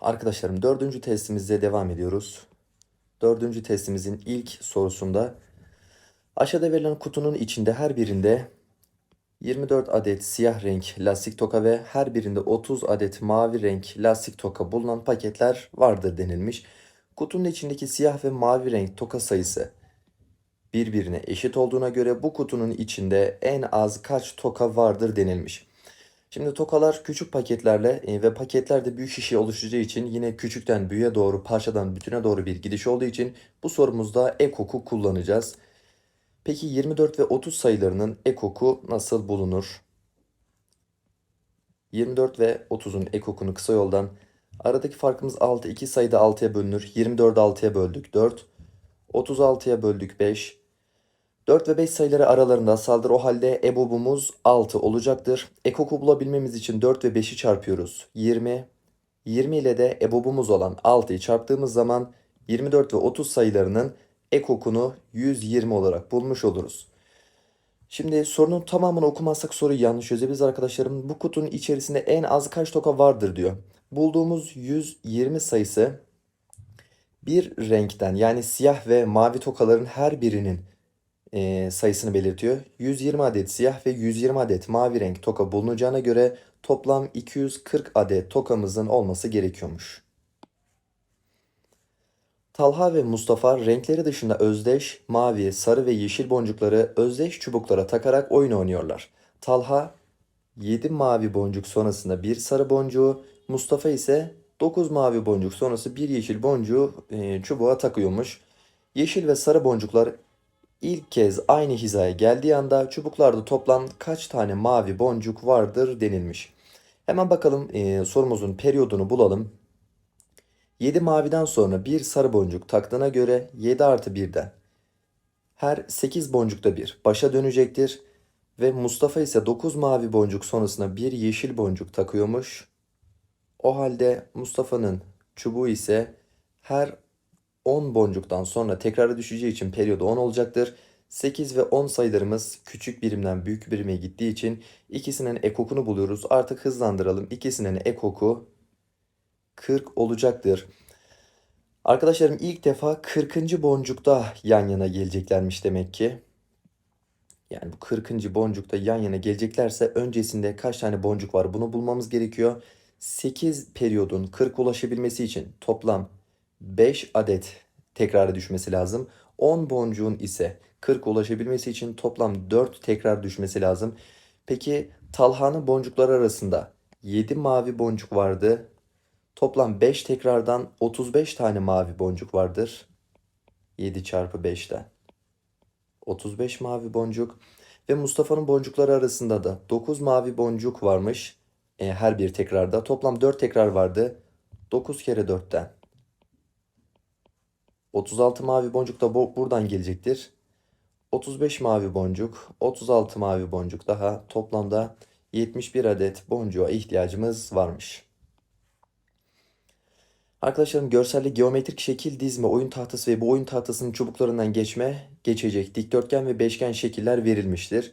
Arkadaşlarım dördüncü testimizde devam ediyoruz. Dördüncü testimizin ilk sorusunda aşağıda verilen kutunun içinde her birinde 24 adet siyah renk lastik toka ve her birinde 30 adet mavi renk lastik toka bulunan paketler vardır denilmiş. Kutunun içindeki siyah ve mavi renk toka sayısı birbirine eşit olduğuna göre bu kutunun içinde en az kaç toka vardır denilmiş. Şimdi tokalar küçük paketlerle e, ve paketler de büyük şişe oluşacağı için yine küçükten büyüğe doğru parçadan bütüne doğru bir gidiş olduğu için bu sorumuzda ekoku kullanacağız. Peki 24 ve 30 sayılarının ekoku nasıl bulunur? 24 ve 30'un ekokunu kısa yoldan aradaki farkımız 6. İki sayıda 6'ya bölünür. 24'ü 6'ya böldük 4. 36'ya böldük 5. 4 ve 5 sayıları aralarında saldır o halde ebobumuz 6 olacaktır. Ekoku bulabilmemiz için 4 ve 5'i çarpıyoruz. 20. 20 ile de ebobumuz olan 6'yı çarptığımız zaman 24 ve 30 sayılarının ekokunu 120 olarak bulmuş oluruz. Şimdi sorunun tamamını okumazsak soruyu yanlış çözebiliriz arkadaşlarım. Bu kutunun içerisinde en az kaç toka vardır diyor. Bulduğumuz 120 sayısı bir renkten yani siyah ve mavi tokaların her birinin e, sayısını belirtiyor. 120 adet siyah ve 120 adet mavi renk toka bulunacağına göre toplam 240 adet tokamızın olması gerekiyormuş. Talha ve Mustafa renkleri dışında özdeş, mavi, sarı ve yeşil boncukları özdeş çubuklara takarak oyun oynuyorlar. Talha 7 mavi boncuk sonrasında bir sarı boncuğu, Mustafa ise 9 mavi boncuk sonrası bir yeşil boncuğu e, çubuğa takıyormuş. Yeşil ve sarı boncuklar ilk kez aynı hizaya geldiği anda çubuklarda toplam kaç tane mavi boncuk vardır denilmiş. Hemen bakalım e, sorumuzun periyodunu bulalım. 7 maviden sonra bir sarı boncuk taktığına göre 7 artı 1'den her 8 boncukta bir başa dönecektir. Ve Mustafa ise 9 mavi boncuk sonrasında bir yeşil boncuk takıyormuş. O halde Mustafa'nın çubuğu ise her 10 boncuktan sonra tekrara düşeceği için periyodu 10 olacaktır. 8 ve 10 sayılarımız küçük birimden büyük birime gittiği için ikisinin ekokunu buluyoruz. Artık hızlandıralım. İkisinin ekoku 40 olacaktır. Arkadaşlarım ilk defa 40. boncukta yan yana geleceklermiş demek ki. Yani bu 40. boncukta yan yana geleceklerse öncesinde kaç tane boncuk var bunu bulmamız gerekiyor. 8 periyodun 40 ulaşabilmesi için toplam 5 adet tekrara düşmesi lazım. 10 boncuğun ise 40 ulaşabilmesi için toplam 4 tekrar düşmesi lazım. Peki Talha'nın boncukları arasında 7 mavi boncuk vardı. Toplam 5 tekrardan 35 tane mavi boncuk vardır. 7 çarpı 5'ten. 35 mavi boncuk. Ve Mustafa'nın boncukları arasında da 9 mavi boncuk varmış. E, her bir tekrarda. Toplam 4 tekrar vardı. 9 kere 4'ten. 36 mavi boncuk da bu, buradan gelecektir. 35 mavi boncuk, 36 mavi boncuk daha toplamda 71 adet boncuğa ihtiyacımız varmış. Arkadaşlarım görselde geometrik şekil dizme, oyun tahtası ve bu oyun tahtasının çubuklarından geçme, geçecek dikdörtgen ve beşgen şekiller verilmiştir.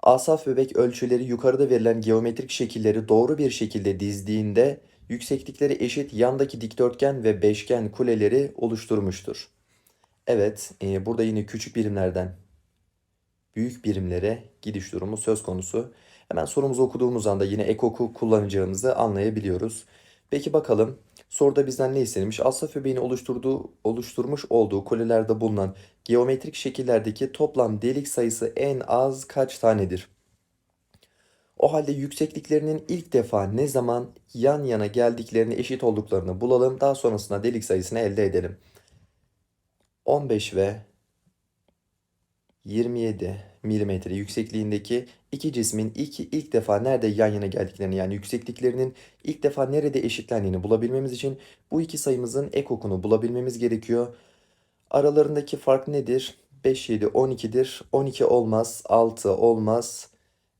Asaf bebek ölçüleri yukarıda verilen geometrik şekilleri doğru bir şekilde dizdiğinde yükseklikleri eşit yandaki dikdörtgen ve beşgen kuleleri oluşturmuştur. Evet, e, burada yine küçük birimlerden büyük birimlere gidiş durumu söz konusu. Hemen sorumuzu okuduğumuz anda yine ekoku kullanacağımızı anlayabiliyoruz. Peki bakalım soruda bizden ne istenmiş? Asaf öbeğini oluşturduğu, oluşturmuş olduğu kulelerde bulunan geometrik şekillerdeki toplam delik sayısı en az kaç tanedir? O halde yüksekliklerinin ilk defa ne zaman yan yana geldiklerini eşit olduklarını bulalım. Daha sonrasında delik sayısını elde edelim. 15 ve 27 milimetre yüksekliğindeki iki cismin iki ilk defa nerede yan yana geldiklerini yani yüksekliklerinin ilk defa nerede eşitlendiğini bulabilmemiz için bu iki sayımızın ekokunu bulabilmemiz gerekiyor. Aralarındaki fark nedir? 5, 7, 12'dir. 12 olmaz, 6 olmaz,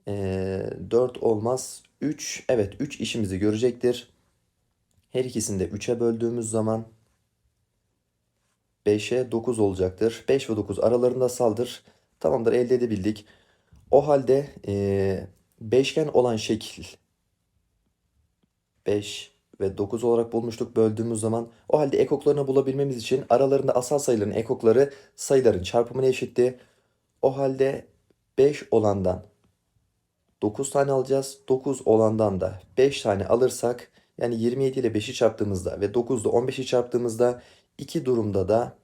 ee, 4 olmaz, 3. Evet 3 işimizi görecektir. Her ikisini de 3'e böldüğümüz zaman 5'e 9 olacaktır. 5 ve 9 aralarında saldır. Tamamdır elde edebildik. O halde e, beşgen olan şekil 5, ve 9 olarak bulmuştuk böldüğümüz zaman. O halde ekoklarını bulabilmemiz için aralarında asal sayıların ekokları sayıların çarpımına eşitti. O halde 5 olandan 9 tane alacağız. 9 olandan da 5 tane alırsak yani 27 ile 5'i çarptığımızda ve 9 ile 15'i çarptığımızda iki durumda da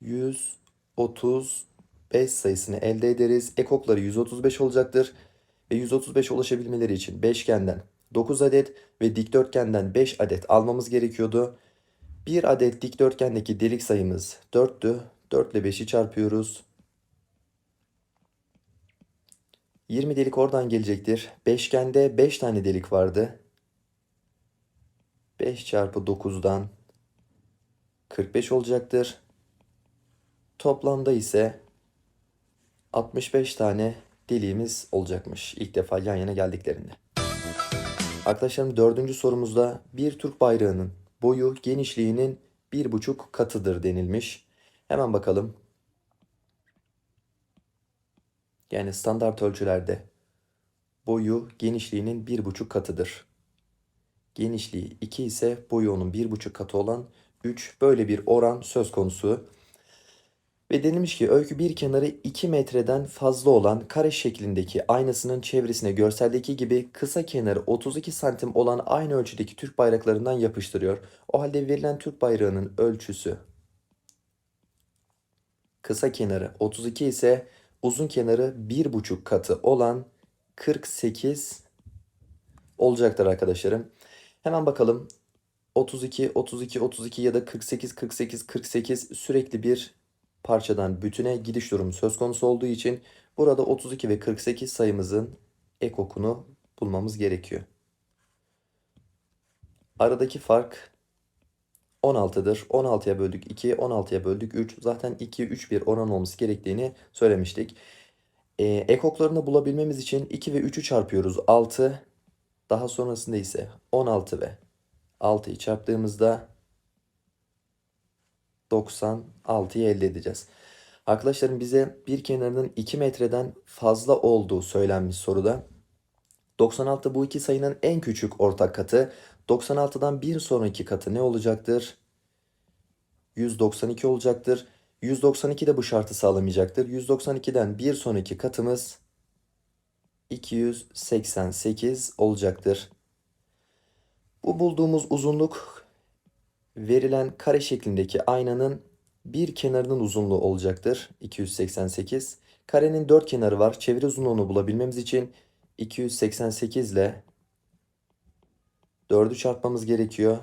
135 sayısını elde ederiz. Ekokları 135 olacaktır. Ve 135 ulaşabilmeleri için beşgenden 9 adet ve dikdörtgenden 5 adet almamız gerekiyordu. Bir adet dikdörtgendeki delik sayımız 4'tü. 4 ile 5'i çarpıyoruz. 20 delik oradan gelecektir. Beşgende 5 tane delik vardı. 5 çarpı 9'dan 45 olacaktır. Toplamda ise 65 tane deliğimiz olacakmış ilk defa yan yana geldiklerinde. Arkadaşlarım dördüncü sorumuzda bir Türk bayrağının boyu genişliğinin bir buçuk katıdır denilmiş. Hemen bakalım. Yani standart ölçülerde boyu genişliğinin bir buçuk katıdır. Genişliği 2 ise boyu onun bir buçuk katı olan 3 böyle bir oran söz konusu. Ve denilmiş ki öykü bir kenarı 2 metreden fazla olan kare şeklindeki aynasının çevresine görseldeki gibi kısa kenarı 32 santim olan aynı ölçüdeki Türk bayraklarından yapıştırıyor. O halde verilen Türk bayrağının ölçüsü kısa kenarı 32 ise uzun kenarı 1,5 katı olan 48 olacaktır arkadaşlarım. Hemen bakalım. 32, 32, 32 ya da 48, 48, 48 sürekli bir parçadan bütüne gidiş durumu söz konusu olduğu için burada 32 ve 48 sayımızın ekokunu bulmamız gerekiyor. Aradaki fark 16'dır. 16'ya böldük 2, 16'ya böldük 3. Zaten 2, 3 bir oran olması gerektiğini söylemiştik. Ee, ekoklarını bulabilmemiz için 2 ve 3'ü çarpıyoruz. 6. Daha sonrasında ise 16 ve 6'yı çarptığımızda 96'yı elde edeceğiz. Arkadaşlarım bize bir kenarının 2 metreden fazla olduğu söylenmiş soruda. 96 bu iki sayının en küçük ortak katı. 96'dan bir sonraki katı ne olacaktır? 192 olacaktır. 192 de bu şartı sağlamayacaktır. 192'den bir sonraki katımız 288 olacaktır. Bu bulduğumuz uzunluk verilen kare şeklindeki aynanın bir kenarının uzunluğu olacaktır. 288. Karenin dört kenarı var. Çevre uzunluğunu bulabilmemiz için 288 ile 4'ü çarpmamız gerekiyor.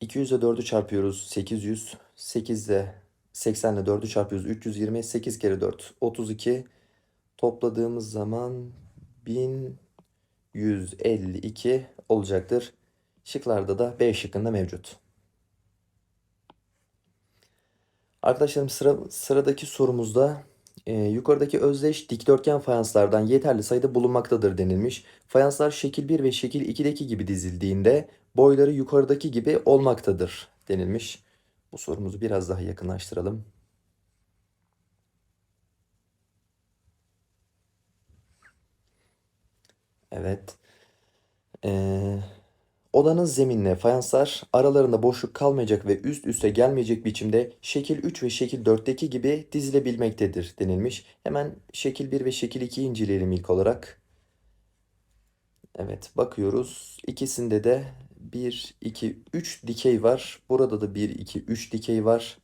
200 ile 4'ü çarpıyoruz. 800. 8 ile 80 ile 4'ü çarpıyoruz. 320. 8 kere 4. 32. Topladığımız zaman 1152 olacaktır. Şıklarda da B şıkkında mevcut. Arkadaşlarım sıra, sıradaki sorumuzda e, yukarıdaki özdeş dikdörtgen fayanslardan yeterli sayıda bulunmaktadır denilmiş. Fayanslar şekil 1 ve şekil 2'deki gibi dizildiğinde boyları yukarıdaki gibi olmaktadır denilmiş. Bu sorumuzu biraz daha yakınlaştıralım. Evet. Ee, odanın zeminine fayanslar aralarında boşluk kalmayacak ve üst üste gelmeyecek biçimde şekil 3 ve şekil 4'teki gibi dizilebilmektedir denilmiş. Hemen şekil 1 ve şekil 2'yi inceleyelim ilk olarak. Evet bakıyoruz. İkisinde de 1, 2, 3 dikey var. Burada da 1, 2, 3 dikey var.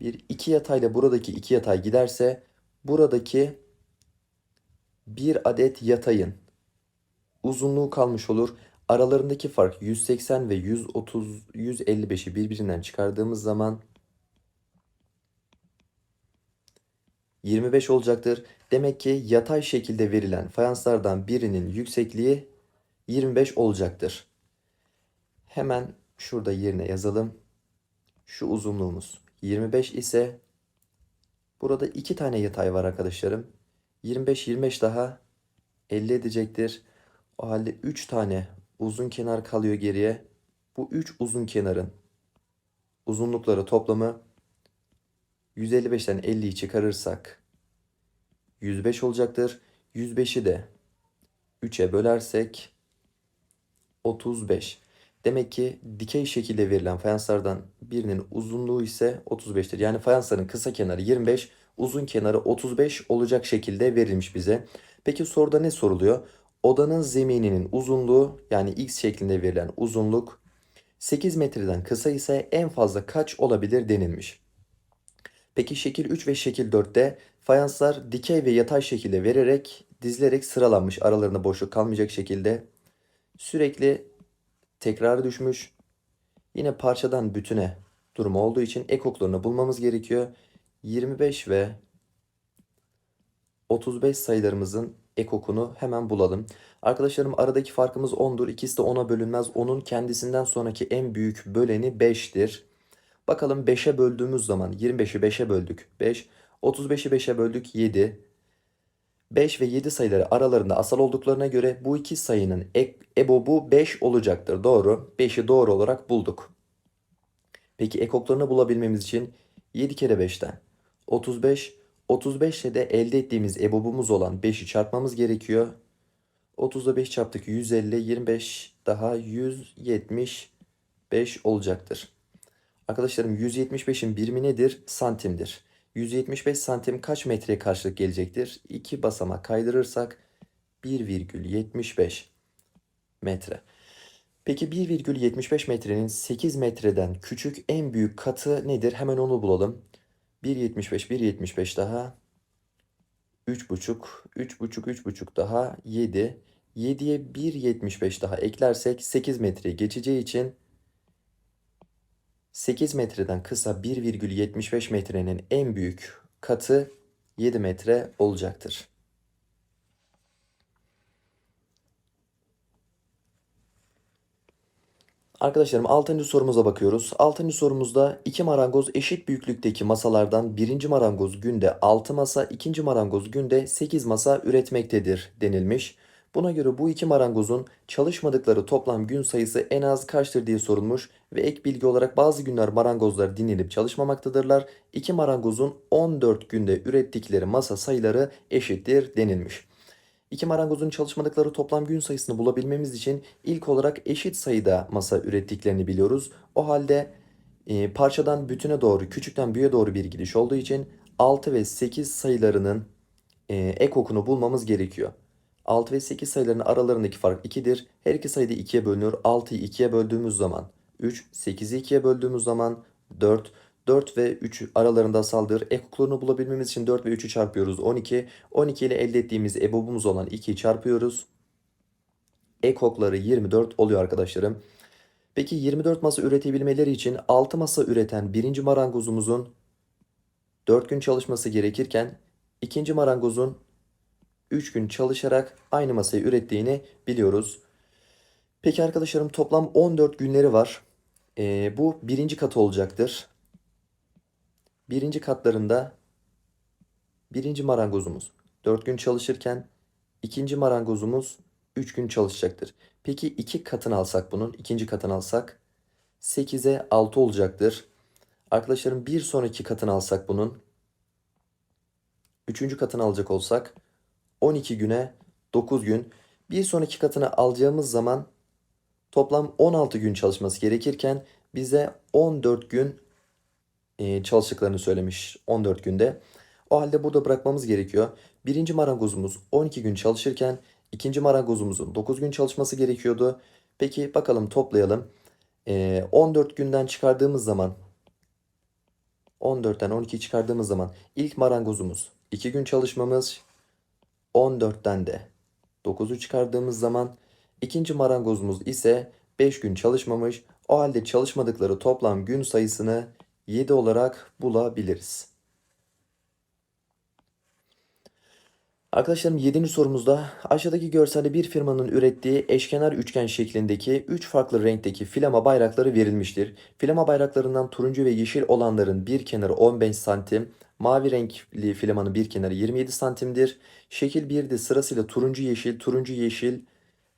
Bir iki yatayla buradaki iki yatay giderse buradaki bir adet yatayın uzunluğu kalmış olur. Aralarındaki fark 180 ve 130 155'i birbirinden çıkardığımız zaman 25 olacaktır. Demek ki yatay şekilde verilen fayanslardan birinin yüksekliği 25 olacaktır. Hemen şurada yerine yazalım. Şu uzunluğumuz 25 ise burada iki tane yatay var arkadaşlarım. 25 25 daha 50 edecektir. O halde 3 tane uzun kenar kalıyor geriye. Bu 3 uzun kenarın uzunlukları toplamı 155'ten 50'yi çıkarırsak 105 olacaktır. 105'i de 3'e bölersek 35. Demek ki dikey şekilde verilen fayanslardan birinin uzunluğu ise 35'tir. Yani fayansların kısa kenarı 25, uzun kenarı 35 olacak şekilde verilmiş bize. Peki soruda ne soruluyor? Odanın zemininin uzunluğu yani x şeklinde verilen uzunluk 8 metreden kısa ise en fazla kaç olabilir denilmiş. Peki şekil 3 ve şekil 4'te fayanslar dikey ve yatay şekilde vererek dizilerek sıralanmış. Aralarında boşluk kalmayacak şekilde sürekli tekrar düşmüş. Yine parçadan bütüne durumu olduğu için ek oklarını bulmamız gerekiyor. 25 ve 35 sayılarımızın ek okunu hemen bulalım. Arkadaşlarım aradaki farkımız 10'dur. İkisi de 10'a bölünmez. Onun kendisinden sonraki en büyük böleni 5'tir. Bakalım 5'e böldüğümüz zaman 25'i 5'e böldük 5. 35'i 5'e böldük 7. 5 ve 7 sayıları aralarında asal olduklarına göre bu iki sayının ek, ebobu 5 olacaktır. Doğru. 5'i doğru olarak bulduk. Peki ekoklarını bulabilmemiz için 7 kere 5'ten 35. 35 ile de elde ettiğimiz ebobumuz olan 5'i çarpmamız gerekiyor. 30'da 5 çarptık 150, 25 daha 175 olacaktır. Arkadaşlarım 175'in birimi nedir? Santimdir. 175 santim kaç metreye karşılık gelecektir? 2 basamak kaydırırsak 1,75 metre. Peki 1,75 metrenin 8 metreden küçük en büyük katı nedir? Hemen onu bulalım. 1,75, 1,75 daha 3,5, 3,5, 3,5 daha 7. 7'ye 1,75 daha eklersek 8 metreye geçeceği için 8 metreden kısa 1,75 metrenin en büyük katı 7 metre olacaktır. Arkadaşlarım 6. sorumuza bakıyoruz. 6. sorumuzda iki marangoz eşit büyüklükteki masalardan birinci marangoz günde 6 masa, ikinci marangoz günde 8 masa üretmektedir denilmiş. Buna göre bu iki marangozun çalışmadıkları toplam gün sayısı en az kaçtır diye sorulmuş ve ek bilgi olarak bazı günler marangozlar dinlenip çalışmamaktadırlar. İki marangozun 14 günde ürettikleri masa sayıları eşittir denilmiş. İki marangozun çalışmadıkları toplam gün sayısını bulabilmemiz için ilk olarak eşit sayıda masa ürettiklerini biliyoruz. O halde e, parçadan bütüne doğru, küçükten büyüğe doğru bir gidiş olduğu için 6 ve 8 sayılarının e, ek okunu bulmamız gerekiyor. 6 ve 8 sayılarının aralarındaki fark 2'dir. Her iki sayıda 2'ye bölünür. 6'yı 2'ye böldüğümüz zaman 3, 8'i 2'ye böldüğümüz zaman 4, 4 ve 3 aralarında asaldır. Ekoklarını bulabilmemiz için 4 ve 3'ü çarpıyoruz. 12. 12 ile elde ettiğimiz ebobumuz olan 2'yi çarpıyoruz. Ekokları 24 oluyor arkadaşlarım. Peki 24 masa üretebilmeleri için 6 masa üreten birinci marangozumuzun 4 gün çalışması gerekirken ikinci marangozun 3 gün çalışarak aynı masayı ürettiğini biliyoruz. Peki arkadaşlarım toplam 14 günleri var. Ee, bu birinci katı olacaktır. Birinci katlarında birinci marangozumuz 4 gün çalışırken ikinci marangozumuz 3 gün çalışacaktır. Peki iki katını alsak bunun, ikinci katını alsak 8'e 6 olacaktır. Arkadaşlarım bir sonraki katını alsak bunun, üçüncü katını alacak olsak 12 güne 9 gün. Bir sonraki katını alacağımız zaman toplam 16 gün çalışması gerekirken bize 14 gün çalıştıklarını söylemiş 14 günde. O halde burada bırakmamız gerekiyor. Birinci marangozumuz 12 gün çalışırken ikinci marangozumuzun 9 gün çalışması gerekiyordu. Peki bakalım toplayalım. E, 14 günden çıkardığımız zaman 14'ten 12 çıkardığımız zaman ilk marangozumuz 2 gün çalışmamız 14'ten de 9'u çıkardığımız zaman ikinci marangozumuz ise 5 gün çalışmamış. O halde çalışmadıkları toplam gün sayısını 7 olarak bulabiliriz. Arkadaşlarım 7. sorumuzda aşağıdaki görselde bir firmanın ürettiği eşkenar üçgen şeklindeki 3 farklı renkteki filama bayrakları verilmiştir. Filama bayraklarından turuncu ve yeşil olanların bir kenarı 15 santim, mavi renkli filamanın bir kenarı 27 santimdir. Şekil 1'de sırasıyla turuncu yeşil, turuncu yeşil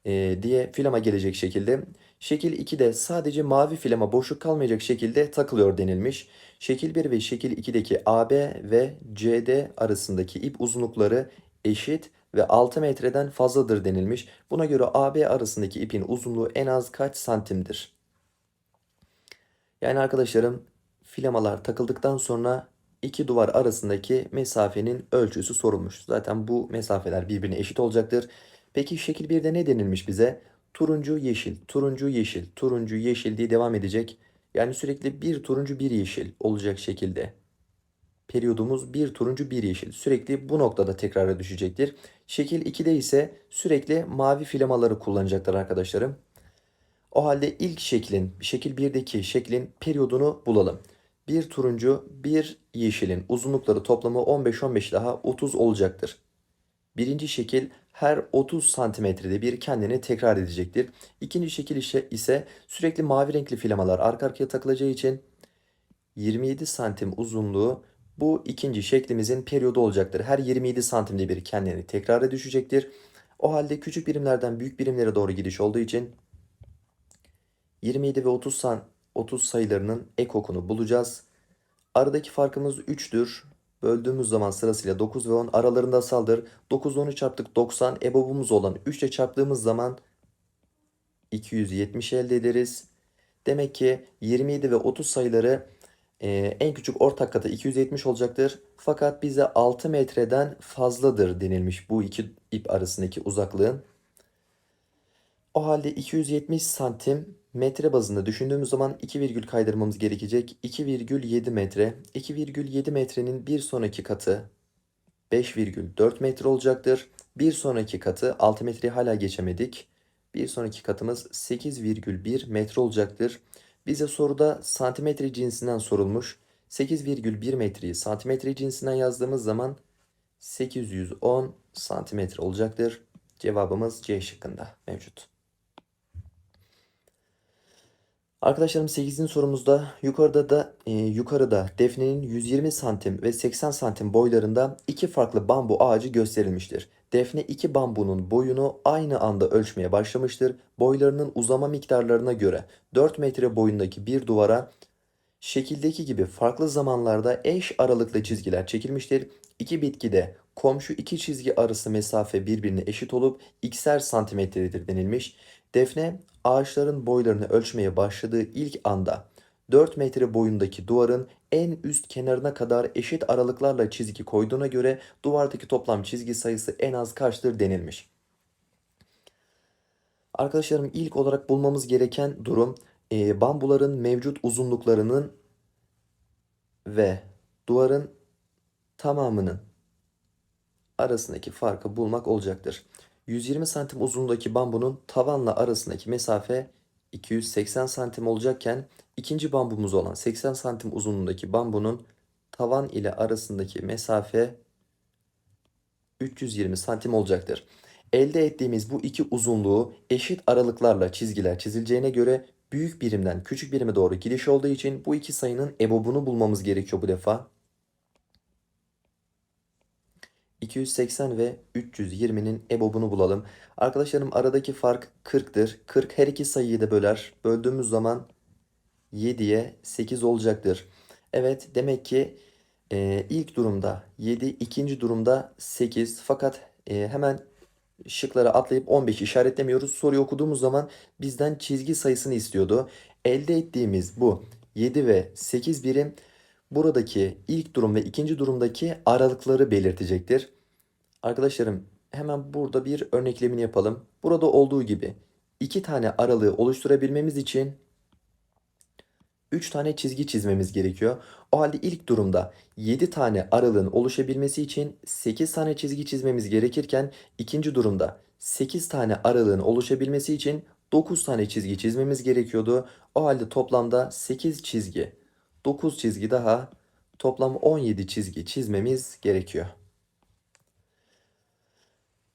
e, diye filama gelecek şekilde. Şekil 2'de sadece mavi filama boşluk kalmayacak şekilde takılıyor denilmiş. Şekil 1 ve şekil 2'deki AB ve CD arasındaki ip uzunlukları eşit ve 6 metreden fazladır denilmiş. Buna göre AB arasındaki ipin uzunluğu en az kaç santimdir? Yani arkadaşlarım filamalar takıldıktan sonra iki duvar arasındaki mesafenin ölçüsü sorulmuş. Zaten bu mesafeler birbirine eşit olacaktır. Peki şekil 1'de ne denilmiş bize? Turuncu yeşil, turuncu yeşil, turuncu yeşil diye devam edecek. Yani sürekli bir turuncu bir yeşil olacak şekilde. Periyodumuz bir turuncu bir yeşil. Sürekli bu noktada tekrara düşecektir. Şekil 2'de ise sürekli mavi filamaları kullanacaklar arkadaşlarım. O halde ilk şeklin, şekil 1'deki şeklin periyodunu bulalım. Bir turuncu, bir yeşilin uzunlukları toplamı 15-15 daha 30 olacaktır. Birinci şekil her 30 santimetrede bir kendini tekrar edecektir. İkinci şekil ise, sürekli mavi renkli filamalar arka arkaya takılacağı için 27 santim uzunluğu bu ikinci şeklimizin periyodu olacaktır. Her 27 santimde bir kendini tekrara düşecektir. O halde küçük birimlerden büyük birimlere doğru gidiş olduğu için 27 ve 30 san 30 sayılarının ekokunu bulacağız. Aradaki farkımız 3'tür. Böldüğümüz zaman sırasıyla 9 ve 10 aralarında saldır. 9 10'u çarptık 90. EBOB'umuz olan 3 ile çarptığımız zaman 270 elde ederiz. Demek ki 27 ve 30 sayıları e, en küçük ortak katı 270 olacaktır. Fakat bize 6 metreden fazladır denilmiş bu iki ip arasındaki uzaklığın. O halde 270 santim metre bazında düşündüğümüz zaman 2 virgül kaydırmamız gerekecek. 2,7 metre. 2,7 metrenin bir sonraki katı 5,4 metre olacaktır. Bir sonraki katı 6 metreyi hala geçemedik. Bir sonraki katımız 8,1 metre olacaktır. Bize soruda santimetre cinsinden sorulmuş. 8,1 metreyi santimetre cinsinden yazdığımız zaman 810 santimetre olacaktır. Cevabımız C şıkkında mevcut. Arkadaşlarım 8. sorumuzda yukarıda da e, yukarıda defnenin 120 santim ve 80 santim boylarında iki farklı bambu ağacı gösterilmiştir. Defne iki bambunun boyunu aynı anda ölçmeye başlamıştır. Boylarının uzama miktarlarına göre 4 metre boyundaki bir duvara şekildeki gibi farklı zamanlarda eş aralıklı çizgiler çekilmiştir. İki bitkide komşu iki çizgi arası mesafe birbirine eşit olup x'er santimetredir denilmiş. Defne ağaçların boylarını ölçmeye başladığı ilk anda 4 metre boyundaki duvarın en üst kenarına kadar eşit aralıklarla çizgi koyduğuna göre duvardaki toplam çizgi sayısı en az kaçtır denilmiş. Arkadaşlarım ilk olarak bulmamız gereken durum e, bambuların mevcut uzunluklarının ve duvarın tamamının arasındaki farkı bulmak olacaktır. 120 santim uzunluğundaki bambunun tavanla arasındaki mesafe 280 santim olacakken ikinci bambumuz olan 80 santim uzunluğundaki bambunun tavan ile arasındaki mesafe 320 santim olacaktır. Elde ettiğimiz bu iki uzunluğu eşit aralıklarla çizgiler çizileceğine göre büyük birimden küçük birime doğru gidiş olduğu için bu iki sayının ebobunu bulmamız gerekiyor bu defa. 280 ve 320'nin ebobunu bulalım. Arkadaşlarım aradaki fark 40'tır. 40 her iki sayıyı da böler. Böldüğümüz zaman 7'ye 8 olacaktır. Evet demek ki e, ilk durumda 7, ikinci durumda 8. Fakat e, hemen şıklara atlayıp 15 işaretlemiyoruz. Soruyu okuduğumuz zaman bizden çizgi sayısını istiyordu. Elde ettiğimiz bu 7 ve 8 birim buradaki ilk durum ve ikinci durumdaki aralıkları belirtecektir. Arkadaşlarım hemen burada bir örneklemini yapalım. Burada olduğu gibi iki tane aralığı oluşturabilmemiz için 3 tane çizgi çizmemiz gerekiyor. O halde ilk durumda 7 tane aralığın oluşabilmesi için 8 tane çizgi çizmemiz gerekirken ikinci durumda 8 tane aralığın oluşabilmesi için 9 tane çizgi çizmemiz gerekiyordu. O halde toplamda 8 çizgi, 9 çizgi daha toplam 17 çizgi çizmemiz gerekiyor.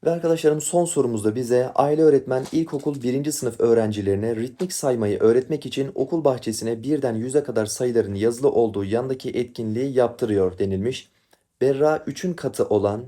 Ve arkadaşlarım son sorumuzda bize aile öğretmen ilkokul 1. sınıf öğrencilerine ritmik saymayı öğretmek için okul bahçesine birden 100'e kadar sayıların yazılı olduğu yandaki etkinliği yaptırıyor denilmiş. Berra 3'ün katı olan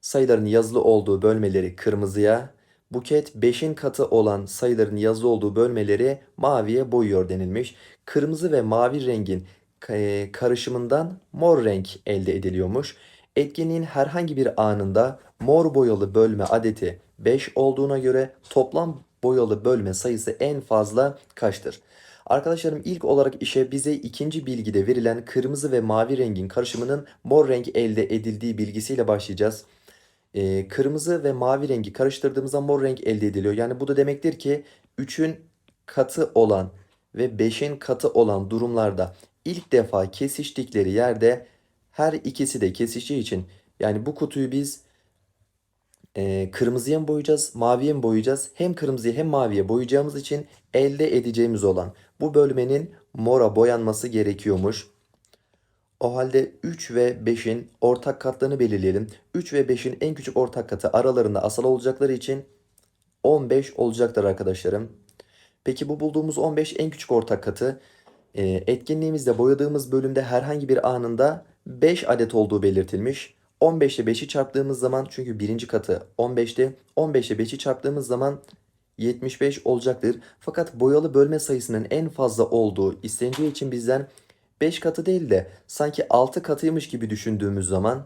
sayıların yazılı olduğu bölmeleri kırmızıya, Buket 5'in katı olan sayıların yazılı olduğu bölmeleri maviye boyuyor denilmiş. Kırmızı ve mavi rengin e, karışımından mor renk elde ediliyormuş. Etkinliğin herhangi bir anında mor boyalı bölme adeti 5 olduğuna göre toplam boyalı bölme sayısı en fazla kaçtır? Arkadaşlarım ilk olarak işe bize ikinci bilgide verilen kırmızı ve mavi rengin karışımının mor renk elde edildiği bilgisiyle başlayacağız. Ee, kırmızı ve mavi rengi karıştırdığımızda mor renk elde ediliyor. Yani bu da demektir ki 3'ün katı olan ve 5'in katı olan durumlarda ilk defa kesiştikleri yerde her ikisi de kesiştiği için yani bu kutuyu biz e, kırmızıya mı boyayacağız, maviye mi boyayacağız? Hem kırmızıya hem maviye boyayacağımız için elde edeceğimiz olan bu bölmenin mora boyanması gerekiyormuş. O halde 3 ve 5'in ortak katlarını belirleyelim. 3 ve 5'in en küçük ortak katı aralarında asal olacakları için 15 olacaktır arkadaşlarım. Peki bu bulduğumuz 15 en küçük ortak katı e, etkinliğimizde boyadığımız bölümde herhangi bir anında 5 adet olduğu belirtilmiş. 15 ile 5'i çarptığımız zaman çünkü birinci katı 15'ti. 15 ile 5'i çarptığımız zaman 75 olacaktır. Fakat boyalı bölme sayısının en fazla olduğu isteneceği için bizden 5 katı değil de sanki 6 katıymış gibi düşündüğümüz zaman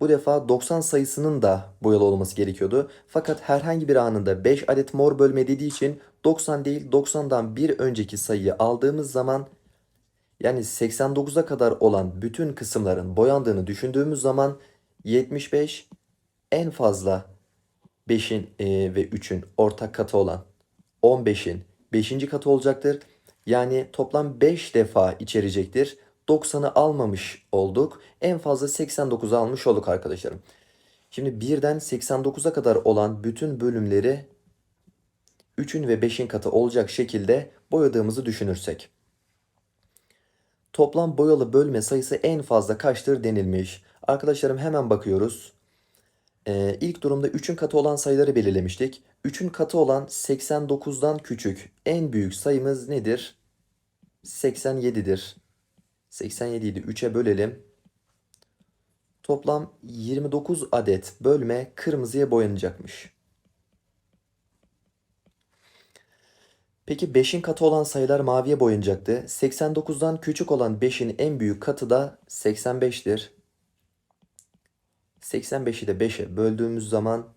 bu defa 90 sayısının da boyalı olması gerekiyordu. Fakat herhangi bir anında 5 adet mor bölme dediği için 90 değil 90'dan bir önceki sayıyı aldığımız zaman yani 89'a kadar olan bütün kısımların boyandığını düşündüğümüz zaman 75 en fazla 5'in e, ve 3'ün ortak katı olan 15'in 5. katı olacaktır. Yani toplam 5 defa içerecektir. 90'ı almamış olduk. En fazla 89'u almış olduk arkadaşlarım. Şimdi 1'den 89'a kadar olan bütün bölümleri 3'ün ve 5'in katı olacak şekilde boyadığımızı düşünürsek. Toplam boyalı bölme sayısı en fazla kaçtır denilmiş. Arkadaşlarım hemen bakıyoruz. Ee, ilk durumda 3'ün katı olan sayıları belirlemiştik. 3'ün katı olan 89'dan küçük en büyük sayımız nedir? 87'dir. 87'yi de 3'e bölelim. Toplam 29 adet bölme kırmızıya boyanacakmış. Peki 5'in katı olan sayılar maviye boyanacaktı. 89'dan küçük olan 5'in en büyük katı da 85'tir. 85'i de 5'e böldüğümüz zaman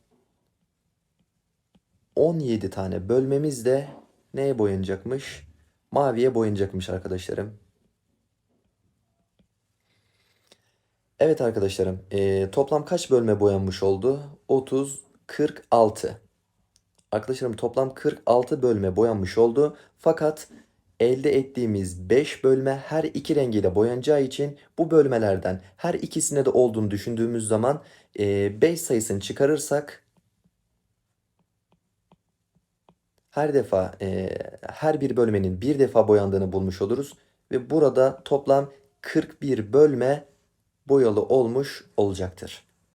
17 tane bölmemiz de neye boyanacakmış? Maviye boyanacakmış arkadaşlarım. Evet arkadaşlarım, eee, toplam kaç bölme boyanmış oldu? 30, 46. Arkadaşlarım toplam 46 bölme boyanmış oldu. Fakat elde ettiğimiz 5 bölme her iki rengiyle boyanacağı için bu bölmelerden her ikisine de olduğunu düşündüğümüz zaman 5 sayısını çıkarırsak her defa e, her bir bölmenin bir defa boyandığını bulmuş oluruz. Ve burada toplam 41 bölme boyalı olmuş olacaktır.